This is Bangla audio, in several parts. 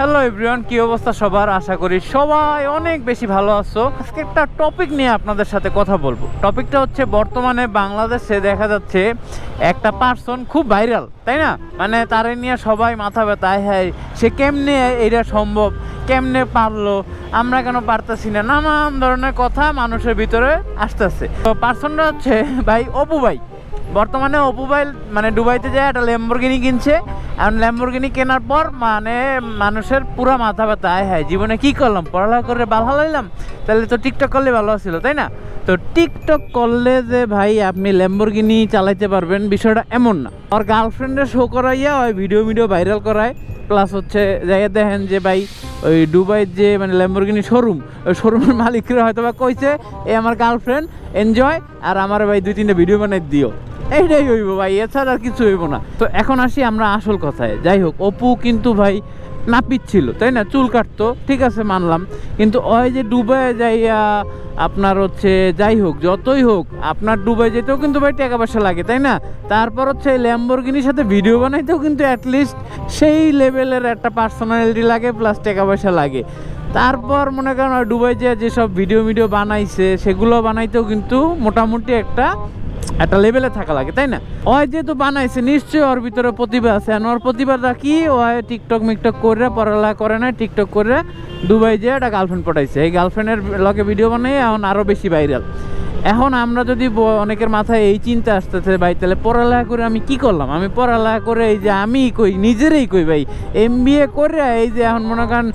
হ্যালো এভরিওয়ান কি অবস্থা সবার? আশা করি সবাই অনেক বেশি ভালো আছো। আজকে একটা টপিক নিয়ে আপনাদের সাথে কথা বলব। টপিকটা হচ্ছে বর্তমানে বাংলাদেশে দেখা যাচ্ছে একটা পার্সন খুব ভাইরাল তাই না? মানে তারে নিয়ে সবাই মাথা ব্যথা, আয় হায়, সে কেমনে এটা সম্ভব? কেমনে পারল? আমরা কেন পারতেছি না? নানান ধরনের কথা মানুষের ভিতরে আসতেছে। তো পার্সনটা হচ্ছে ভাই অপু ভাই। বর্তমানে অপুভাই মানে দুবাইতে যায় একটা ল্যাম্বরগিনি কিনছে। এখন ল্যাম্বরগিনি কেনার পর মানে মানুষের পুরো মাথা ব্যথা। আয় হ্যাঁ জীবনে কি করলাম? পড়ালেখা করে ভালো হালাইলাম? তাহলে তো টিকটক করলে ভালো ছিল তাই না? তো টিকটক করলে যে ভাই, আপনি ল্যাম্বরগিনি চালাইতে পারবেন, বিষয়টা এমন না। আর গার্লফ্রেন্ডের শো করাইয়া ওই ভিডিও ভিডিও ভাইরাল করায়। প্লাস হচ্ছে জায়গা দেখেন যে ভাই, ওই দুবাইয়ের যে মানে ল্যাম্বরগিনি শোরুম ওই শোরুমের মালিকরা হয়তো বা কইছে, এ আমার গার্লফ্রেন্ড এনজয় আর আমার ভাই দুই তিনটা ভিডিও বানাই দিও। এইটাই হইব ভাই, এছাড়া আর কিছু হইব না। তো এখন আসি আমরা আসল কথায়। যাই হোক, অপু কিন্তু ভাই নাপিত ছিল, তাই না? চুল কাটতো, ঠিক আছে, মানলাম। কিন্তু ওই যে ডুবে যাইয়া আপনার হচ্ছে, যাই হোক, যতই হোক, আপনার ডুবাই যেতেও কিন্তু ভাই টাকা পয়সা লাগে, তাই না? তারপর হচ্ছে ল্যাম্বরগিনির সাথে ভিডিও বানাইতেও কিন্তু অ্যাটলিস্ট সেই লেভেলের একটা পার্সোনালিটি লাগে প্লাস টাকা পয়সা লাগে। তারপর মনে করেন ডুবাই যে যেসব ভিডিও ভিডিও বানাইছে, সেগুলো বানাইতেও কিন্তু মোটামুটি একটা একটা লেভেলে থাকা লাগে, তাই না? ওই যেহেতু বানাইছে, নিশ্চয়ই ওর ভিতরে প্রতিভা আছে। আর ওর প্রতিভাটা কি? ওই টিকটক মিকটক করে, পড়ালেখা করে না টিকটক করে দুবাই যেয়ে একটা গার্লফ্রেন্ড পটাইছে এই গার্লফ্রেন্ডের লগে ভিডিও বানাই এখন আরও বেশি ভাইরাল এখন আমরা যদি অনেকের মাথায় এই চিন্তা আসতেছে, ভাই, তাহলে পড়ালেখা করে আমি কি করলাম? আমি পড়ালেখা করে এই যে আমি কই, নিজেরই কই, ভাই? এম করে এই যে এখন মনে করেন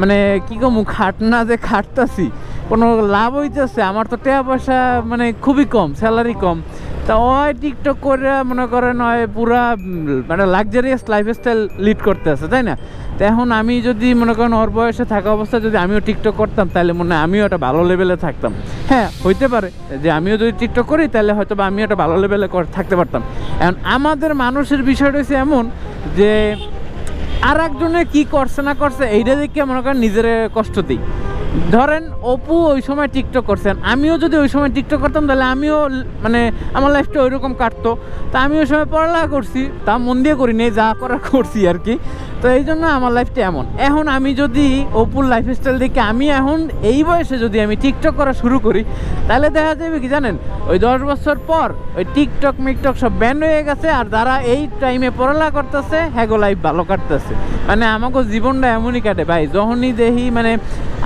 মানে কি কমু, খাট না যে খাটতাছি, কোনো লাভ হইতেছে? আমার তো টাকা পয়সা মানে খুবই কম স্যালারি কম। তা ওই টিকটক করে মনে করেন ওই পুরা মানে লাক্সারিয়াস লাইফস্টাইল লিড করতে আছে তাই না? তো এখন আমি যদি মনে করেন ওর বয়সে থাকা অবস্থায় যদি আমিও টিকটক করতাম, তাহলে মনে হয় আমিও একটা ভালো লেভেলে থাকতাম। হ্যাঁ হইতে পারে যে আমিও যদি টিকটক করি, তাহলে হয়তো বা আমিও একটা ভালো লেভেলে থাকতে পারতাম। এখন আমাদের মানুষের বিষয়টা হচ্ছে এমন যে আর একজনে কি করছে না করছে, এইটা দেখে মনে করেন নিজের কষ্ট দিই। ধরেন অপু ওই সময় টিকটক করছেন, আমিও যদি ওই সময় টিকটক করতাম, তাহলে আমিও মানে আমার লাইফটা ওইরকম কাটতো। তা আমি ওই সময় পড়ালেখা করছি, তা মন দিয়ে করি নেই, যা করা করছি আর কি। তো এই জন্য আমার লাইফটা এমন। এখন আমি যদি অপুর লাইফস্টাইল দেখে আমি এখন এই বয়সে যদি আমি টিকটক করা শুরু করি, তাহলে দেখা যাবে কি জানেন? ওই দশ বছর পর ওই টিকটক মিকটক সব ব্যান হয়ে গেছে, আর যারা এই টাইমে পড়ালেখা করতেছে, হ্যাগো লাইফ ভালো কাটতেছে। মানে আমাকে জীবনটা এমনই কাটে, ভাই। যখনই দেখি মানে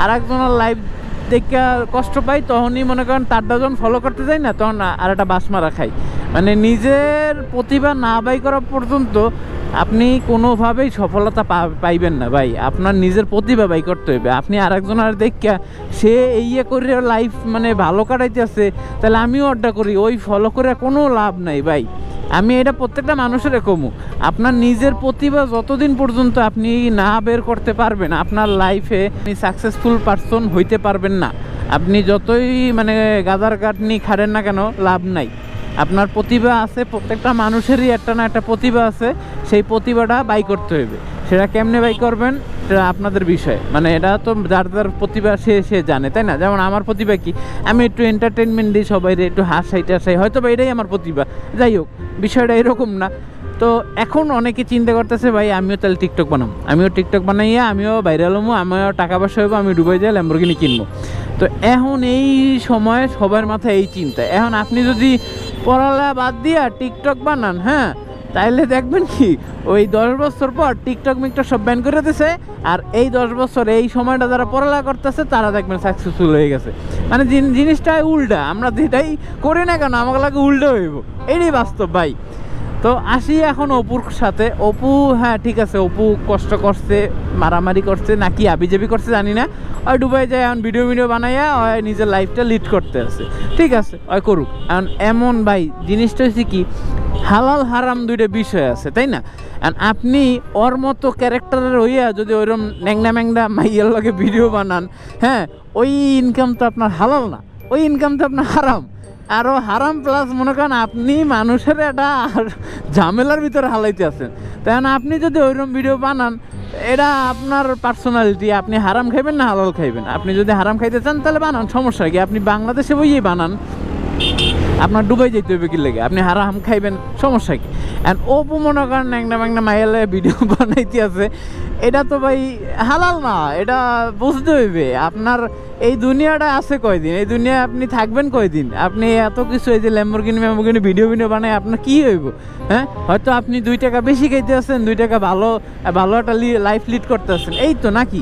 আর একজনের লাইফ দেখে কষ্ট পাই, তখনই মনে করেন তারটা যখন ফলো করতে যাই না, তখন আর একটা বাস মারা খাই। মানে নিজের প্রতিভা না বাই করা পর্যন্ত আপনি কোনোভাবেই সফলতা পাইবেন না ভাই। আপনার নিজের প্রতিভা বাই করতে হবে আপনি আরেকজন আর দেখা সে ইয়ে করে লাইফ মানে ভালো কাটাইতে কাটাইতেছে, তাহলে আমিও অর্ডার করি, ওই ফলো করে কোনো লাভ নাই ভাই। আমি এটা প্রত্যেকটা মানুষের কমু। আপনার নিজের প্রতিভা যতদিন পর্যন্ত আপনি না বের করতে পারবেন, আপনার লাইফে আপনি সাকসেসফুল পারসন হইতে পারবেন না। আপনি যতই মানে গাদার কাটনি খাড়েন না কেন, লাভ নাই। আপনার প্রতিভা আছে, প্রত্যেকটা মানুষেরই একটা না একটা প্রতিভা আছে, সেই প্রতিভাটা বাই করতে হইবে। সেটা কেমনে বাই করবেন? সেটা আপনাদের বিষয়। মানে এটা তো যার যার প্রতিভা সে সে জানে, তাই না? যেমন আমার প্রতিভা কি? আমি একটু এন্টারটেনমেন্ট দিই সবাই একটু হাসাই টাসাই হয়তো বা এটাই আমার প্রতিভা। যাই হোক, বিষয়টা এরকম না। তো এখন অনেকে চিন্তা করতেছে, ভাই, আমিও তাহলে টিকটক বানাম আমিও টিকটক বানাইয়া, আমিও বাইরে হব আমিও টাকা পয়সা হব আমি ডুবাই যাই ল্যাম্বরগিনি কিনবো। তো এখন এই সময় সবার মাথায় এই চিন্তা। এখন আপনি যদি পড়ালা বাদ দিয়া টিকটক বানান হ্যাঁ তাইলে দেখবেন কি, ওই দশ বছর পর টিকটক মিকটক সব ব্যান করে দিছে, আর এই দশ বছর এই সময়টা যারা পড়ালেখা করতেছে, তারা দেখবেন সাকসেসফুল হয়ে গেছে। মানে জিন- জিনিসটা উল্টা, আমরা যেটাই করি না কেন, আমাকে লাগে উল্টো হইব। এটাই বাস্তব ভাই। তো আসি এখন অপুর সাথে। অপু হ্যাঁ ঠিক আছে, অপু কষ্ট করছে, মারামারি করছে, নাকি আবিজাবি করছে জানি না। ওই ডুবাই যায় এখন ভিডিও ভিডিও বানাইয়া ওই নিজের লাইফটা লিড করতে আছে। ঠিক আছে, ওই করুক। এখন এমন ভাই, জিনিসটা হচ্ছে কি হালাল হারাম দুইটা বিষয় আছে, তাই না? আর আপনি ওর মতো ক্যারেক্টারের হইয়া যদি ওইরকম ন্যাংনা ম্যাংনা মাইয়ের লগে ভিডিও বানান হ্যাঁ ওই ইনকাম তো আপনার হালাল না, ওই ইনকাম তো আপনার হারাম। আরও হারাম প্লাস মনে করেন আপনি মানুষের একটা ঝামেলার ভিতরে হালাইতে আছেন। তেমন আপনি যদি ওইরকম ভিডিও বানান, এটা আপনার পার্সোনালিটি আপনি হারাম খাইবেন না হালাল খাইবেন। আপনি যদি হারাম খাইতে চান তাহলে বানান, সমস্যা কি? আপনি বাংলাদেশে বইয়েই বানান আপনার ডুবাই যেতে হবে কি লেগে? আপনি হারাম খাইবেন, সমস্যা কি? অ্যান্ড অপু মনে করেন একটা একটা মাইলে ভিডিও বানাইতে আছে। এটা তো ভাই হালাল না, এটা বুঝতে হইবে। আপনার এই দুনিয়াটা আছে কয়দিন? এই দুনিয়ায় আপনি থাকবেন কয়দিন? আপনি এত কিছু এই যে ল্যাম্বরগিনি ম্যাম্বরগিনি ভিডিও ভিডিও বানায়, আপনার কি হইব? হ্যাঁ? হয়তো আপনি দুই টাকা বেশি খাইতে আছেন, দুই টাকা ভালো ভালো একটা লাইফ লিড করতে আছেন। এই তো নাকি?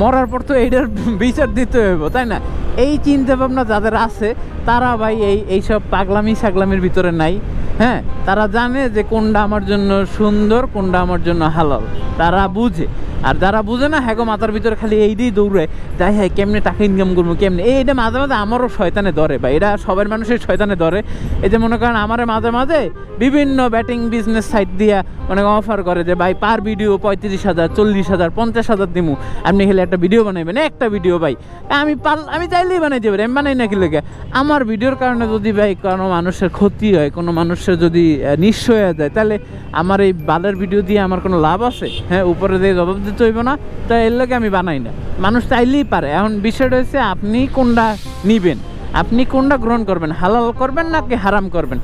মরার পর তো এইটার বিচার দিতে হইব, তাই না? এই চিন্তা ভাবনা যাদের আছে তারা ভাই এই এইসব পাগলামি সাগলামির ভিতরে নাই। হ্যাঁ তারা জানে যে কোনটা আমার জন্য সুন্দর, কোনটা আমার জন্য হালাল। তারা বুঝে। আর যারা বুঝে না হ্যাঁ মাথার ভিতরে খালি এইটাই দৌড়ে। যাই হ্যাঁ কেমনে টাকা ইনকাম করব, কেমনে? এই এটা মাঝে মাঝে আমারও শয়তানে ধরে বা এটা সবার মানুষের শয়তানে ধরে। এই যে মনে করেন, আমারে মাঝে মাঝে বিভিন্ন ব্যাটিং বিজনেস সাইট দিয়া অনেক অফার করে যে, ভাই পার ভিডিও পঁয়ত্রিশ হাজার, চল্লিশ হাজার, পঞ্চাশ হাজার দিমু। আপনি খেলে একটা ভিডিও বানাইবেন, একটা ভিডিও ভাই। আমি পার আমি চাইলেই বানাই দেবেন আমি বানাই না কি লেগে? আমার ভিডিওর কারণে যদি ভাই কোনো মানুষের ক্ষতি হয়, কোনো মানুষের যদি নিঃস্ব হয়ে যায়, তাহলে আমার এই বালের ভিডিও দিয়ে আমার কোনো লাভ আছে? হ্যাঁ উপরে দিয়ে জবাব দিতে হইব না। তাই এর লাগে আমি বানাই না। মানুষ চাইলেই পারে। এখন বিষয়টা হচ্ছে আপনি কোনটা নিবেন? আপনি কোনটা গ্রহণ করবেন হালাল করবেন নাকি হারাম করবেন?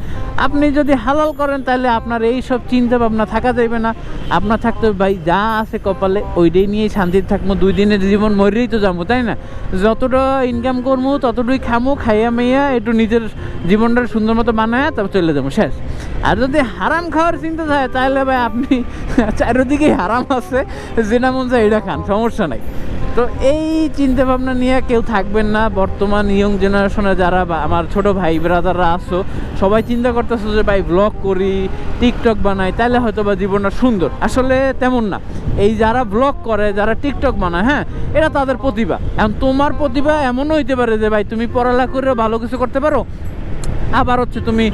আপনি যদি হালাল করেন তাহলে আপনার এই সব চিন্তা ভাবনা থাকা যাবে না। আপনার থাকতে হবে, ভাই যা আছে কপালে ওইটাই নিয়ে শান্তিতে থাকব দুই দিনের জীবন মরেই তো যাব তাই না? যতটা ইনকাম করব ততটুকুই খামো খাইয়া মাইয়া একটু নিজের জীবনটা সুন্দর মতো বানায় তারপর চলে যাব শেষ। আর যদি হারাম খাওয়ার চিন্তা থাকে তাহলে ভাই আপনি চারিদিকেই হারাম আছে যেটা মন চায় এটা খান সমস্যা নাই। তো এই চিন্তা ভাবনা নিয়ে কেউ থাকবেন না। বর্তমান ইয়ং জেনারেশনে যারা আমার ছোট ভাই ব্রাদাররা আসো সবাই চিন্তা করতেছো যে, ভাই ব্লগ করি টিকটক বানাই তাহলে হয়তো বা জীবনটা সুন্দর। আসলে তেমন না। এই যারা ব্লগ করে, যারা টিকটক বানায় হ্যাঁ এটা তাদের প্রতিভা। এখন তোমার প্রতিভা এমনও হইতে পারে যে, ভাই, তুমি পড়ালেখা করেও ভালো কিছু করতে পারো, আবার হচ্ছে তুমি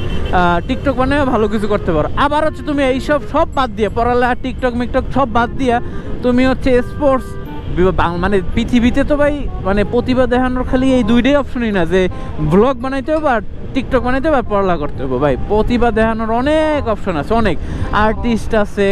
টিকটক বানিয়ে ভালো কিছু করতে পারো। আবার হচ্ছে তুমি এইসব সব বাদ দিয়ে, পড়ালেখা টিকটক মিকটক সব বাদ দিয়া, তুমি হচ্ছে স্পোর্টস মানে পৃথিবীতে তো ভাই মানে প্রতিভা দেখানোর খালি এই দুইটাই অপশনই না, যে ব্লগ বানাইতে হবে আর টিকটক বানাইতে হবে আর পড়ালা করতে হবে ভাই, প্রতিভা দেখানোর অনেক অপশন আছে, অনেক। আর্টিস্ট আছে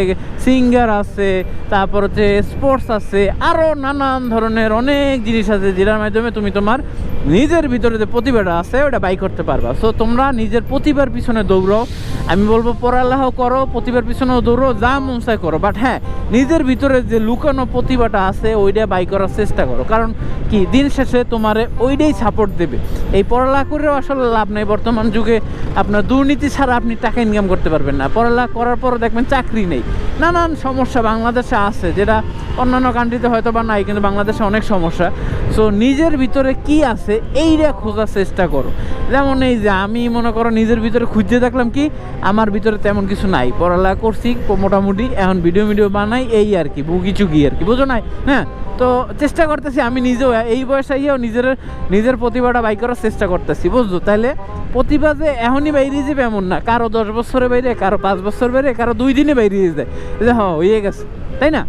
সিঙ্গার আছে, তারপর হচ্ছে স্পোর্টস আছে আরও নানান ধরনের অনেক জিনিস আছে, যেটার মাধ্যমে তুমি তোমার নিজের ভিতরে যে প্রতিভাটা আছে, ওটা বাই করতে পারবা। সো তোমরা নিজের প্রতিভার পিছনে দৌড়ো। আমি বলব, পড়ালেখা করো, প্রতিভার পিছনেও দৌড়ো, যা মন করো। বাট হ্যাঁ নিজের ভিতরে যে লুকানো প্রতিভাটা আছে, ওইটা বাই করার চেষ্টা করো। কারণ কি, দিন শেষে তোমার ওইটাই সাপোর্ট দেবে। এই পড়ালেখা করেও আসলে লাভ নেই। বর্তমান যুগে আপনার দুর্নীতি ছাড়া আপনি টাকা ইনকাম করতে পারবেন না। পড়ালেখা করার পর দেখবেন চাকরি নেই। নানান সমস্যা বাংলাদেশে আছে, যেটা অন্যান্য কান্ট্রিতে হয়তো বা নাই, কিন্তু বাংলাদেশে অনেক সমস্যা। সো নিজের ভিতরে কি আছে, এইটা খোঁজার চেষ্টা করো। যেমন এই যে আমি মনে করো নিজের ভিতরে খুঁজতে দেখলাম কি, আমার ভিতরে তেমন কিছু নাই। পড়ালেখা করছি মোটামুটি এখন ভিডিও ভিডিও বানাই, এই আর কি, বুকি চুকি আর কি, বুঝো নাই? হ্যাঁ? তো চেষ্টা করতেছি, আমি নিজেও, এই বয়সে আইয়াও নিজের নিজের প্রতিভাটা বাই করার চেষ্টা করতেছি, বুঝছ? তাহলে প্রতিভা যে এখনই বাইরে যাবে এমন না। কারও দশ বছরে বাইরে, কারও পাঁচ বছর বাইরে, কারও দুই দিনে বাইরে যায় যে হ্যাঁ হয়ে গেছে। তাই না?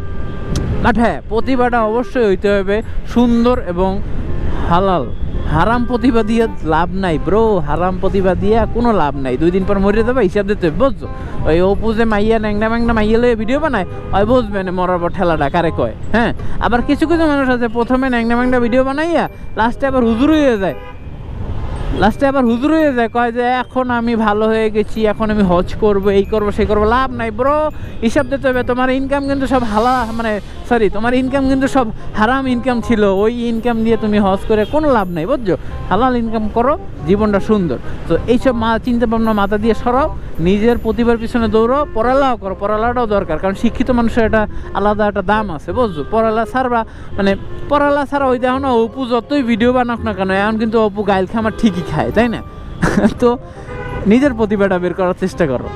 বাট হ্যাঁ প্রতিভাটা অবশ্যই হইতে হবে সুন্দর এবং হালাল। হারাম প্রতিভা দিয়ে লাভ নাই ব্রো, হারাম প্রতিভা দিয়ে কোনো লাভ নাই। দুই দিন পর মরে যাবে, হিসাব দিতে হবে, বুঝছ? ওই অপু যে মাইয়া ন্যাংনা ম্যাংনা মাইয়া লয়ে ভিডিও বানায়, ওই বুঝবে না মরার পর ঠেলাটা কারে কয় হ্যাঁ? আবার কিছু কিছু মানুষ আছে, প্রথমে ন্যাংনা ম্যাংনা ভিডিও বানাইয়া লাস্টে আবার হুজুর হয়ে যায়। লাস্টে আবার হুজুর হয়ে যায়, কয় যে এখন আমি ভালো হয়ে গেছি, এখন আমি হজ করব, এই করব সেই করব, লাভ নাই ব্রো। হিসাব দিতে হবে, তোমার ইনকাম কিন্তু সব হালা মানে সরি, তোমার ইনকাম কিন্তু সব হারাম ইনকাম ছিল। ওই ইনকাম দিয়ে তুমি হজ করে কোনো লাভ নাই, বুঝছ? হালাল ইনকাম করো, জীবনটা সুন্দর। তো এইসব মা চিন্তা ভাবনা মাথা দিয়ে সরাও, নিজের প্রতিভার পিছনে দৌড়ো পড়ালেও করো পড়ালেখাটাও দরকার। কারণ শিক্ষিত মানুষের একটা আলাদা একটা দাম আছে, বুঝছ? পড়ালেখা ছাড়বা মানে পড়ালেখা ছাড়া ওই দেখো না, অপু যতই ভিডিও বানাক না কেন, এখন কিন্তু অপু গাইল খামার ঠিকই খায়, তাই না? তো নিজের প্রতিভাটা বের করার চেষ্টা করো।